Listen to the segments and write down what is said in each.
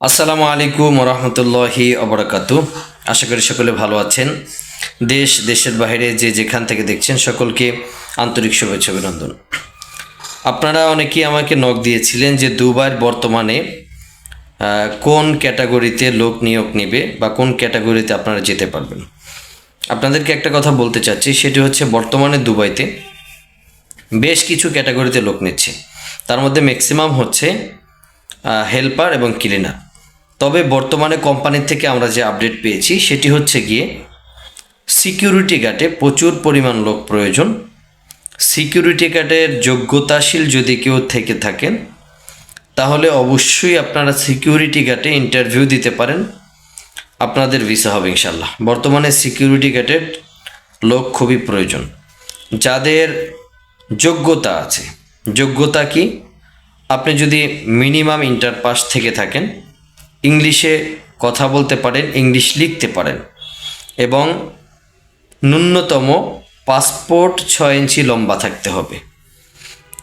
আসসালামু আলাইকুম রহমতুল্লাহি অবরাকাতু আশা করি সকলে ভালো আছেন। দেশ, দেশের বাইরে যে যেখান থেকে দেখছেন সকলকে আন্তরিক শুভেচ্ছা অভিনন্দন। আপনারা অনেকেই আমাকে নক দিয়েছিলেন যে দুবার বর্তমানে কোন ক্যাটাগরিতে লোক নিয়োগ নেবে বা কোন ক্যাটাগরিতে আপনারা যেতে পারবেন। আপনাদেরকে একটা কথা বলতে চাচ্ছি, সেটি হচ্ছে বর্তমানে দুবাইতে বেশ কিছু ক্যাটাগরিতে লোক নিচ্ছে। তার মধ্যে ম্যাক্সিমাম হচ্ছে হেল্পার এবং ক্লিনার তবে বর্তমানে কোম্পানির থেকে আমরা যে আপডেট পেয়েছি, সেটি হচ্ছে গিয়ে সিকিউরিটি গার্ডে প্রচুর পরিমাণ লোক প্রয়োজন। সিকিউরিটি গার্ডের যোগ্যতাশীল যদি কেউ থেকে থাকেন, তাহলে অবশ্যই আপনারা সিকিউরিটি গার্ডে ইন্টারভিউ দিতে পারেন। আপনাদের ভিসা হবে ইনশাল্লাহ বর্তমানে সিকিউরিটি গার্ডের লোক খুবই প্রয়োজন। যাদের যোগ্যতা আছে, যোগ্যতা কি? আপনি যদি মিনিমাম ইন্টার পাস থেকে থাকেন ইংলিশে কথা বলতে পারেন, ইংলিশ লিখতে পারেন। এবং ন্যূনতম পাসপোর্ট ছয় ইঞ্চি লম্বা থাকতে হবে।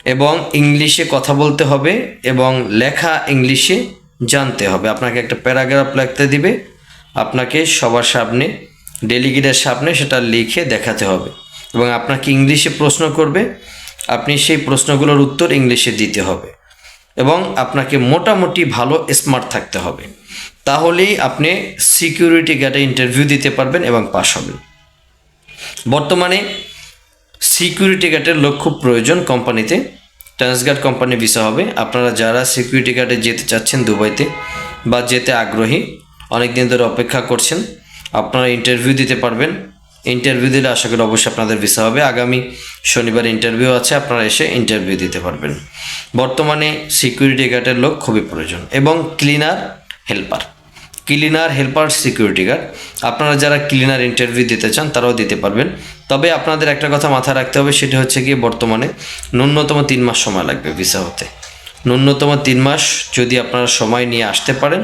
এবং ইংলিশে কথা বলতে হবে এবং লেখা ইংলিশে জানতে হবে। আপনাকে একটা প্যারাগ্রাফ লিখতে দিবে। আপনাকে সবার সামনে, ডেলিগেটের সামনে সেটা লিখে দেখাতে হবে। এবং আপনাকে ইংলিশে প্রশ্ন করবে। আপনি সেই প্রশ্নগুলোর উত্তর ইংলিশে দিতে হবে। এবং আপনাকে মোটামুটি ভালো স্মার্ট থাকতে হবে। তাহলেই আপনি সিকিউরিটি গার্ডে ইন্টারভিউ দিতে পারবেন এবং পাশ হবেন। বর্তমানে সিকিউরিটি গার্ডের লোক খুব প্রয়োজন কোম্পানিতে। ট্রান্সগার্ড কোম্পানি ভিসা হবে। আপনারা যারা সিকিউরিটি গার্ডে যেতে চাচ্ছেন দুবাইতে বা যেতে আগ্রহী অনেক দিন ধরে অপেক্ষা করছেন, আপনারা ইন্টারভিউ দিতে পারবেন। ইন্টারভিউ দিলে আশা করি অবশ্যই আপনাদের ভিসা হবে। আগামী শনিবার ইন্টারভিউ আছে, আপনারা এসে ইন্টারভিউ দিতে পারবেন। বর্তমানে সিকিউরিটি গার্ডের লোক খুবই প্রয়োজন এবং cleaner helper cleaner helper security guard আপনারা যারা ক্লিনার ইন্টারভিউ দিতে চান, তারাও দিতে পারবেন। তবে আপনাদের একটা কথা মাথায় রাখতে হবে, সেটি হচ্ছে গিয়ে বর্তমানে ন্যূনতম তিন মাস সময় লাগবে ভিসা হতে। ন্যূনতম তিন মাস যদি আপনারা সময় নিয়ে আসতে পারেন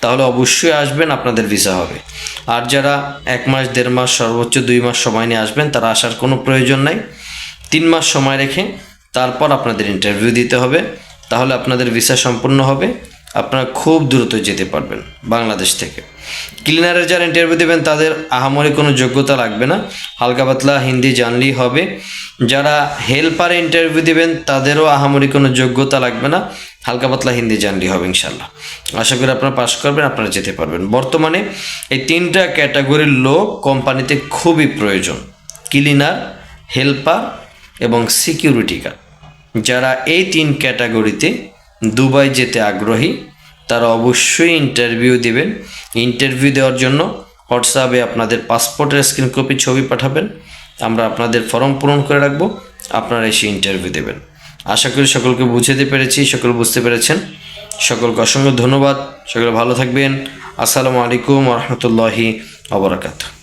তাহলে অবশ্যই আসবেন, আপনাদের ভিসা হবে। আর যারা এক মাস, দেড় মাস, সর্বোচ্চ দুই মাস সময় নিয়ে আসবেন, তারা আসার কোনো প্রয়োজন নাই। তিন মাস সময় রেখে তারপর আপনাদের ইন্টারভিউ দিতে হবে। তাহলে আপনাদের ভিসা সম্পূর্ণ হবে। আপনারা খুব দ্রুত যেতে পারবেন বাংলাদেশ থেকে। ক্লিনারের যারা ইন্টারভিউ দেবেন, তাদের আহামরি কোনো যোগ্যতা লাগবে না। হালকা পাতলা হিন্দি জানলেই হবে। যারা হেল্পারে ইন্টারভিউ দেবেন, তাদেরও আহামরি কোনো যোগ্যতা লাগবে না। হালকা পাতলা হিন্দি জানলেই হবে ইনশাল্লাহ আশা করি আপনারা পাস করবেন, আপনারা যেতে পারবেন। বর্তমানে এই তিনটা ক্যাটাগরির লোক কোম্পানিতে খুবই প্রয়োজন। ক্লিনার হেল্পার এবং সিকিউরিটি গার্ড যারা এই তিন ক্যাটাগরিতে দুবাই যেতে আগ্রহী, তারা অবশ্যই ইন্টারভিউ দিবেন। ইন্টারভিউ দেওয়ার জন্য হোয়াটসঅ্যাপে আপনাদের পাসপোর্টের স্ক্রিন কপি ছবি পাঠাবেন। আমরা আপনাদের ফর্ম পূরণ করে রাখব, আপনারা এসে ইন্টারভিউ দেবেন। আশা করি সকলকে বুঝাতে পেরেছি, সকল বুঝতে পেরেছেন। সকলকে অসংখ্য ধন্যবাদ, সকলে ভালো থাকবেন। আসসালামু আলাইকুম রহমতুল্লাহি আবরাকাতু